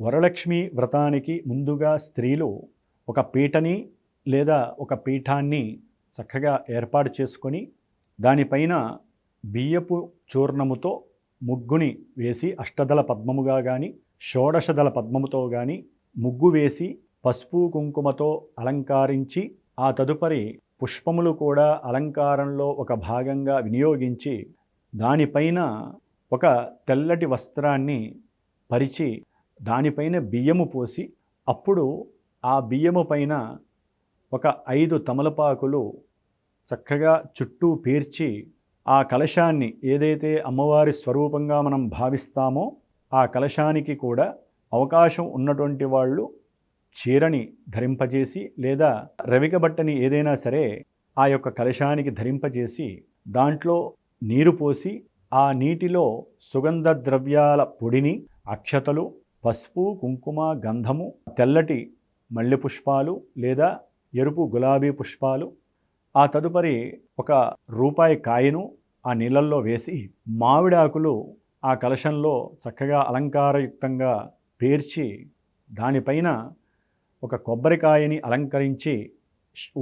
వరలక్ష్మి వ్రతానికి ముందుగా స్త్రీలు ఒక పీటని లేదా ఒక పీఠాన్ని చక్కగా ఏర్పాటు చేసుకొని దానిపైన బియ్యపు చూర్ణముతో ముగ్గుని వేసి అష్టదళ పద్మముగా కానీ షోడశదళ పద్మముతో కానీ ముగ్గు వేసి పసుపు కుంకుమతో అలంకరించి ఆ తదుపరి పుష్పములు కూడా అలంకారంలో ఒక భాగంగా వినియోగించి దానిపైన ఒక తెల్లటి వస్త్రాన్ని పరిచి దానిపైన బియ్యము పోసి అప్పుడు ఆ బియ్యము పైన ఒక ఐదు తమలపాకులు చక్కగా చుట్టూ పేర్చి ఆ కలశాన్ని ఏదైతే అమ్మవారి స్వరూపంగా మనం భావిస్తామో ఆ కలశానికి కూడా అవకాశం ఉన్నటువంటి వాళ్ళు చీరని ధరింపజేసి లేదా రవిక బట్టని ఏదైనా సరే ఆ యొక్క కలశానికి ధరింపజేసి దాంట్లో నీరు పోసి ఆ నీటిలో సుగంధ ద్రవ్యాల పొడిని అక్షతలు పసుపు కుంకుమ గంధము తెల్లటి మల్లె పుష్పాలు లేదా ఎరుపు గులాబీ పుష్పాలు ఆ తదుపరి ఒక రూపాయి కాయను ఆ నీళ్ళల్లో వేసి మామిడాకులు ఆ కలశంలో చక్కగా అలంకారయుక్తంగా పేర్చి దానిపైన ఒక కొబ్బరికాయని అలంకరించి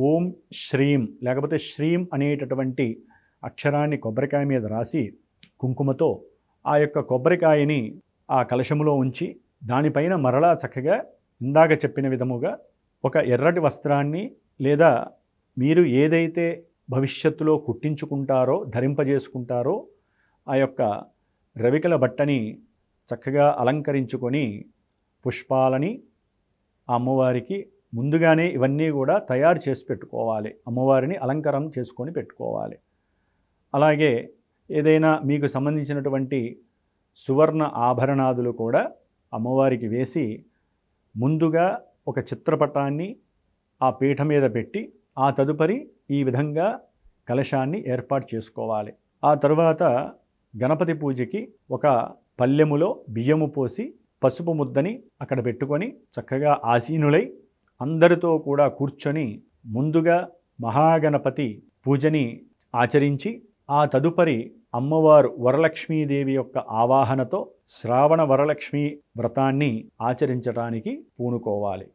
ఓం శ్రీం లేకపోతే శ్రీం అనేటటువంటి అక్షరాన్ని కొబ్బరికాయ మీద రాసి కుంకుమతో ఆ యొక్క కొబ్బరికాయని ఆ కలశములో ఉంచి దానిపైన మరలా చక్కగా ఇందాక చెప్పిన విధముగా ఒక ఎర్రటి వస్త్రాన్ని లేదా మీరు ఏదైతే భవిష్యత్తులో కుట్టించుకుంటారో ధరింపజేసుకుంటారో ఆ యొక్క రవికల బట్టని చక్కగా అలంకరించుకొని పుష్పాలని అమ్మవారికి ముందుగానే ఇవన్నీ కూడా తయారు చేసి పెట్టుకోవాలి. అమ్మవారిని అలంకారం చేసుకొని పెట్టుకోవాలి. అలాగే ఏదైనా మీకు సంబంధించినటువంటి సువర్ణ ఆభరణాదులు కూడా అమ్మవారికి వేసి ముందుగా ఒక చిత్రపటాన్ని ఆ పీఠ మీద పెట్టి ఆ తదుపరి ఈ విధంగా కలశాన్ని ఏర్పాటు చేసుకోవాలి. ఆ తరువాత గణపతి పూజకి ఒక పల్లెములో బియ్యము పోసి పసుపు ముద్దని అక్కడ పెట్టుకొని చక్కగా ఆసీనులై అందరితో కూడా కూర్చొని ముందుగా మహాగణపతి పూజని ఆచరించి ఆ తదుపరి అమ్మవారు వరలక్ష్మీదేవి యొక్క ఆవాహనతో శ్రావణ వరలక్ష్మి వ్రతాన్ని ఆచరించటానికి పూనుకోవాలి.